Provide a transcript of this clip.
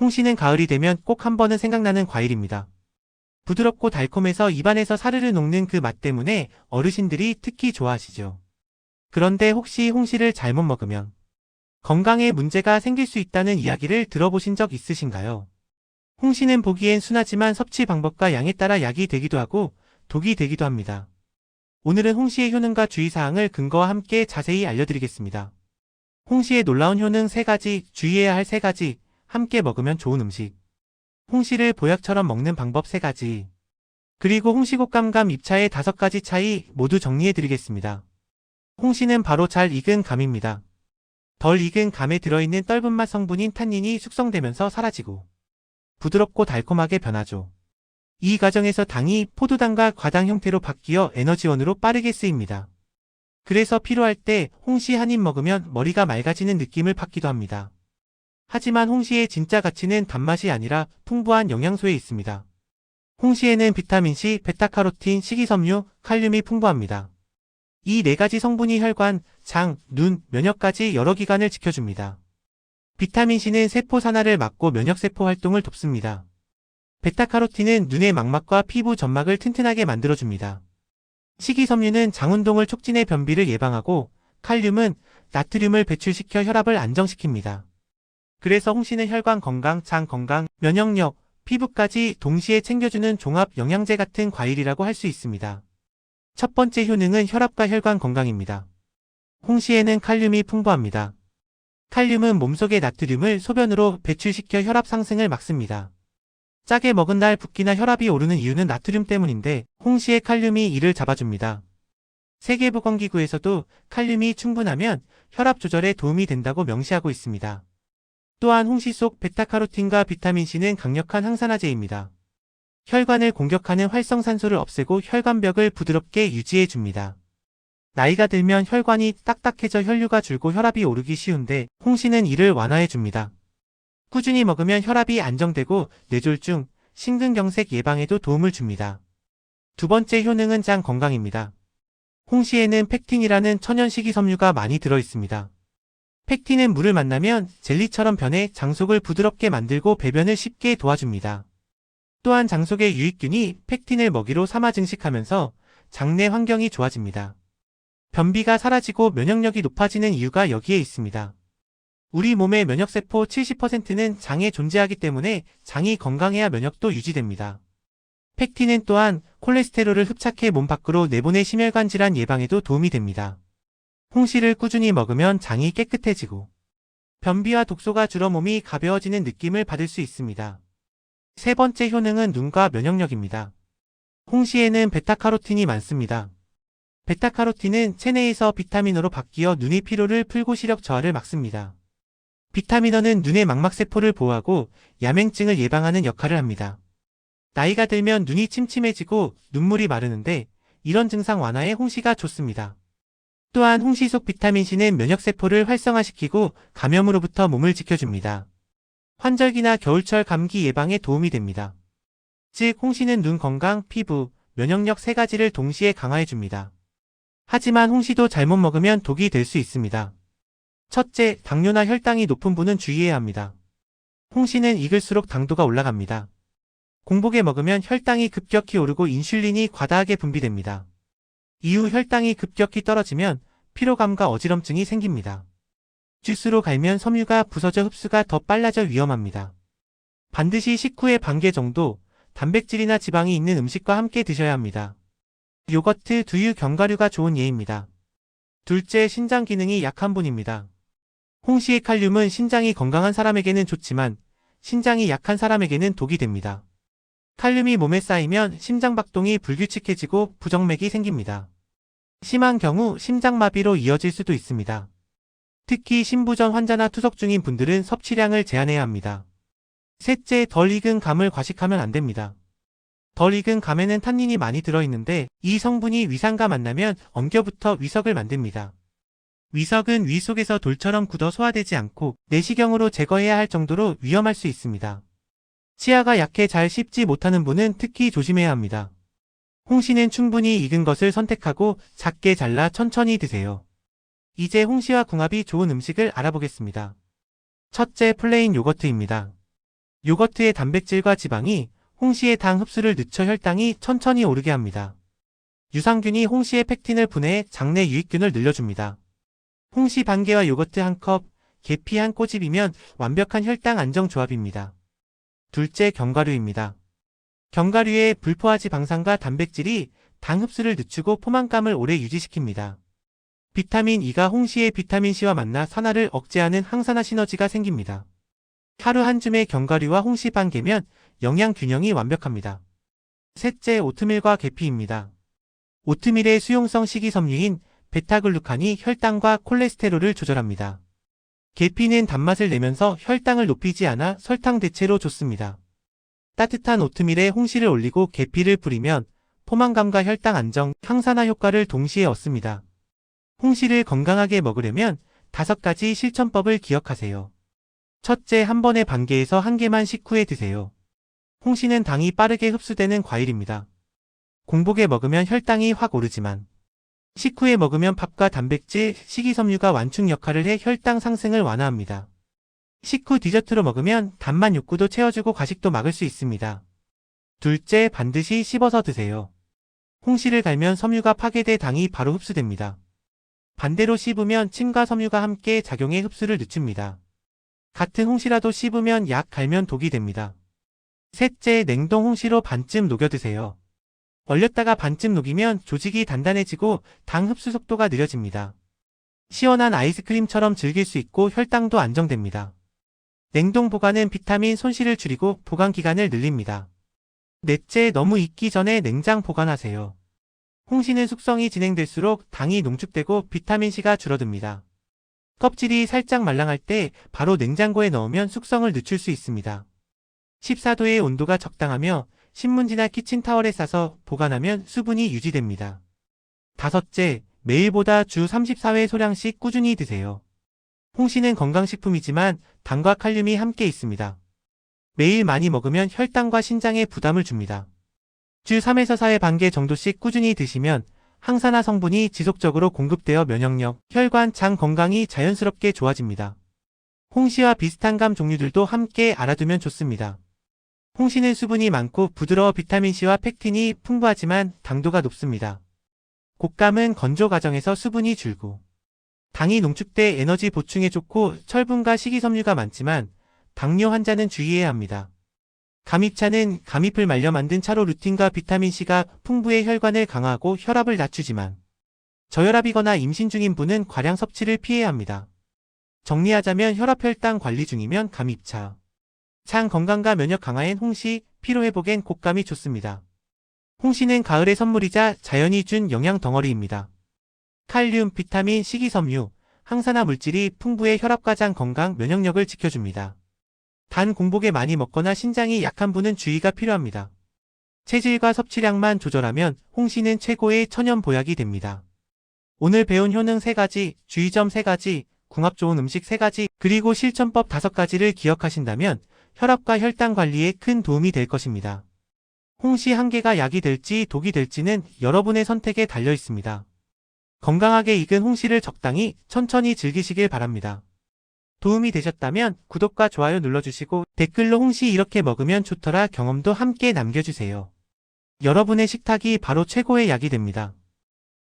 홍시는 가을이 되면 꼭 한 번은 생각나는 과일입니다. 부드럽고 달콤해서 입안에서 사르르 녹는 그 맛 때문에 어르신들이 특히 좋아하시죠. 그런데 혹시 홍시를 잘못 먹으면 건강에 문제가 생길 수 있다는 이야기를 들어보신 적 있으신가요? 홍시는 보기엔 순하지만 섭취 방법과 양에 따라 약이 되기도 하고 독이 되기도 합니다. 오늘은 홍시의 효능과 주의사항을 근거와 함께 자세히 알려드리겠습니다. 홍시의 놀라운 효능 3가지, 주의해야 할 3가지, 함께 먹으면 좋은 음식. 홍시를 보약처럼 먹는 방법 3가지. 그리고 홍시곶감감 잎차의 5가지 차이 모두 정리해드리겠습니다. 홍시는 바로 잘 익은 감입니다. 덜 익은 감에 들어있는 떫은 맛 성분인 탄닌이 숙성되면서 사라지고 부드럽고 달콤하게 변하죠. 이 과정에서 당이 포도당과 과당 형태로 바뀌어 에너지원으로 빠르게 쓰입니다. 그래서 필요할 때 홍시 한 입 먹으면 머리가 맑아지는 느낌을 받기도 합니다. 하지만 홍시의 진짜 가치는 단맛이 아니라 풍부한 영양소에 있습니다. 홍시에는 비타민C, 베타카로틴, 식이섬유, 칼륨이 풍부합니다. 이 네 가지 성분이 혈관, 장, 눈, 면역까지 여러 기관을 지켜줍니다. 비타민C는 세포 산화를 막고 면역세포 활동을 돕습니다. 베타카로틴은 눈의 망막과 피부 점막을 튼튼하게 만들어줍니다. 식이섬유는 장운동을 촉진해 변비를 예방하고 칼륨은 나트륨을 배출시켜 혈압을 안정시킵니다. 그래서 홍시는 혈관 건강, 장 건강, 면역력, 피부까지 동시에 챙겨주는 종합 영양제 같은 과일이라고 할 수 있습니다. 첫 번째 효능은 혈압과 혈관 건강입니다. 홍시에는 칼륨이 풍부합니다. 칼륨은 몸속의 나트륨을 소변으로 배출시켜 혈압 상승을 막습니다. 짜게 먹은 날 붓기나 혈압이 오르는 이유는 나트륨 때문인데 홍시의 칼륨이 이를 잡아줍니다. 세계보건기구에서도 칼륨이 충분하면 혈압 조절에 도움이 된다고 명시하고 있습니다. 또한 홍시 속 베타카로틴과 비타민C는 강력한 항산화제입니다. 혈관을 공격하는 활성산소를 없애고 혈관벽을 부드럽게 유지해줍니다. 나이가 들면 혈관이 딱딱해져 혈류가 줄고 혈압이 오르기 쉬운데 홍시는 이를 완화해줍니다. 꾸준히 먹으면 혈압이 안정되고 뇌졸중, 심근경색 예방에도 도움을 줍니다. 두 번째 효능은 장 건강입니다. 홍시에는 팩틴이라는 천연 식이섬유가 많이 들어있습니다. 팩틴은 물을 만나면 젤리처럼 변해 장속을 부드럽게 만들고 배변을 쉽게 도와줍니다. 또한 장속의 유익균이 팩틴을 먹이로 삼아 증식하면서 장내 환경이 좋아집니다. 변비가 사라지고 면역력이 높아지는 이유가 여기에 있습니다. 우리 몸의 면역세포 70%는 장에 존재하기 때문에 장이 건강해야 면역도 유지됩니다. 팩틴은 또한 콜레스테롤을 흡착해 몸 밖으로 내보내 심혈관 질환 예방에도 도움이 됩니다. 홍시를 꾸준히 먹으면 장이 깨끗해지고 변비와 독소가 줄어 몸이 가벼워지는 느낌을 받을 수 있습니다. 세 번째 효능은 눈과 면역력입니다. 홍시에는 베타카로틴이 많습니다. 베타카로틴은 체내에서 비타민으로 바뀌어 눈의 피로를 풀고 시력 저하를 막습니다. 비타민어는 눈의 망막세포를 보호하고 야맹증을 예방하는 역할을 합니다. 나이가 들면 눈이 침침해지고 눈물이 마르는데 이런 증상 완화에 홍시가 좋습니다. 또한 홍시 속 비타민C는 면역세포를 활성화시키고 감염으로부터 몸을 지켜줍니다. 환절기나 겨울철 감기 예방에 도움이 됩니다. 즉, 홍시는 눈 건강, 피부, 면역력 세 가지를 동시에 강화해줍니다. 하지만 홍시도 잘못 먹으면 독이 될 수 있습니다. 첫째, 당뇨나 혈당이 높은 분은 주의해야 합니다. 홍시는 익을수록 당도가 올라갑니다. 공복에 먹으면 혈당이 급격히 오르고 인슐린이 과다하게 분비됩니다. 이후 혈당이 급격히 떨어지면 피로감과 어지럼증이 생깁니다. 주스로 갈면 섬유가 부서져 흡수가 더 빨라져 위험합니다. 반드시 식후에 반개 정도 단백질이나 지방이 있는 음식과 함께 드셔야 합니다. 요거트, 두유, 견과류가 좋은 예입니다. 둘째, 신장 기능이 약한 분입니다. 홍시의 칼륨은 신장이 건강한 사람에게는 좋지만 신장이 약한 사람에게는 독이 됩니다. 칼륨이 몸에 쌓이면 심장박동이 불규칙해지고 부정맥이 생깁니다. 심한 경우 심장마비로 이어질 수도 있습니다. 특히 신부전 환자나 투석 중인 분들은 섭취량을 제한해야 합니다. 셋째, 덜 익은 감을 과식하면 안 됩니다. 덜 익은 감에는 탄닌이 많이 들어있는데 이 성분이 위산과 만나면 엉겨붙어 위석을 만듭니다. 위석은 위 속에서 돌처럼 굳어 소화되지 않고 내시경으로 제거해야 할 정도로 위험할 수 있습니다. 치아가 약해 잘 씹지 못하는 분은 특히 조심해야 합니다. 홍시는 충분히 익은 것을 선택하고 작게 잘라 천천히 드세요. 이제 홍시와 궁합이 좋은 음식을 알아보겠습니다. 첫째 플레인 요거트입니다. 요거트의 단백질과 지방이 홍시의 당 흡수를 늦춰 혈당이 천천히 오르게 합니다. 유산균이 홍시의 팩틴을 분해해 장내 유익균을 늘려줍니다. 홍시 반 개와 요거트 한 컵, 계피 한 꼬집이면 완벽한 혈당 안정 조합입니다. 둘째 견과류입니다. 견과류의 불포화지 방산과 단백질이 당 흡수를 늦추고 포만감을 오래 유지시킵니다. 비타민 E가 홍시의 비타민 C와 만나 산화를 억제하는 항산화 시너지가 생깁니다. 하루 한 줌의 견과류와 홍시 반 개면 영양 균형이 완벽합니다. 셋째 오트밀과 계피입니다. 오트밀의 수용성 식이섬유인 베타글루칸이 혈당과 콜레스테롤을 조절합니다. 계피는 단맛을 내면서 혈당을 높이지 않아 설탕 대체로 좋습니다. 따뜻한 오트밀에 홍시를 올리고 계피를 뿌리면 포만감과 혈당 안정, 항산화 효과를 동시에 얻습니다. 홍시를 건강하게 먹으려면 다섯 가지 실천법을 기억하세요. 첫째, 한 번에 반 개에서 한 개만 식후에 드세요. 홍시는 당이 빠르게 흡수되는 과일입니다. 공복에 먹으면 혈당이 확 오르지만 식후에 먹으면 밥과 단백질, 식이섬유가 완충 역할을 해 혈당 상승을 완화합니다. 식후 디저트로 먹으면 단맛 욕구도 채워주고 과식도 막을 수 있습니다. 둘째, 반드시 씹어서 드세요. 홍시를 갈면 섬유가 파괴돼 당이 바로 흡수됩니다. 반대로 씹으면 침과 섬유가 함께 작용해 흡수를 늦춥니다. 같은 홍시라도 씹으면 약 갈면 독이 됩니다. 셋째, 냉동 홍시로 반쯤 녹여 드세요. 얼렸다가 반쯤 녹이면 조직이 단단해지고 당 흡수 속도가 느려집니다. 시원한 아이스크림처럼 즐길 수 있고 혈당도 안정됩니다. 냉동 보관은 비타민 손실을 줄이고 보관 기간을 늘립니다. 넷째, 너무 익기 전에 냉장 보관하세요. 홍시는 숙성이 진행될수록 당이 농축되고 비타민C가 줄어듭니다. 껍질이 살짝 말랑할 때 바로 냉장고에 넣으면 숙성을 늦출 수 있습니다. 14도의 온도가 적당하며 신문지나 키친타월에 싸서 보관하면 수분이 유지됩니다. 다섯째, 매일보다 주 34회 소량씩 꾸준히 드세요. 홍시는 건강식품이지만 당과 칼륨이 함께 있습니다. 매일 많이 먹으면 혈당과 신장에 부담을 줍니다. 주 3에서 4회 반개 정도씩 꾸준히 드시면 항산화 성분이 지속적으로 공급되어 면역력, 혈관, 장 건강이 자연스럽게 좋아집니다. 홍시와 비슷한 감 종류들도 함께 알아두면 좋습니다. 홍시는 수분이 많고 부드러워 비타민C와 팩틴이 풍부하지만 당도가 높습니다. 곶감은 건조 과정에서 수분이 줄고 당이 농축돼 에너지 보충에 좋고 철분과 식이섬유가 많지만 당뇨 환자는 주의해야 합니다. 감입차는 감잎을 말려 만든 차로 루틴과 비타민C가 풍부해 혈관을 강화하고 혈압을 낮추지만 저혈압이거나 임신 중인 분은 과량 섭취를 피해야 합니다. 정리하자면 혈압 혈당 관리 중이면 감입차, 장 건강과 면역 강화엔 홍시, 피로회복엔 곶감이 좋습니다. 홍시는 가을의 선물이자 자연이 준 영양 덩어리입니다. 칼륨, 비타민, 식이섬유, 항산화 물질이 풍부해 혈압과 장 건강, 면역력을 지켜줍니다. 단 공복에 많이 먹거나 신장이 약한 분은 주의가 필요합니다. 체질과 섭취량만 조절하면 홍시는 최고의 천연 보약이 됩니다. 오늘 배운 효능 3가지, 주의점 3가지, 궁합 좋은 음식 3가지, 그리고 실천법 5가지를 기억하신다면 혈압과 혈당 관리에 큰 도움이 될 것입니다. 홍시 한 개가 약이 될지 독이 될지는 여러분의 선택에 달려 있습니다. 건강하게 익은 홍시를 적당히 천천히 즐기시길 바랍니다. 도움이 되셨다면 구독과 좋아요 눌러주시고 댓글로 홍시 이렇게 먹으면 좋더라 경험도 함께 남겨주세요. 여러분의 식탁이 바로 최고의 약이 됩니다.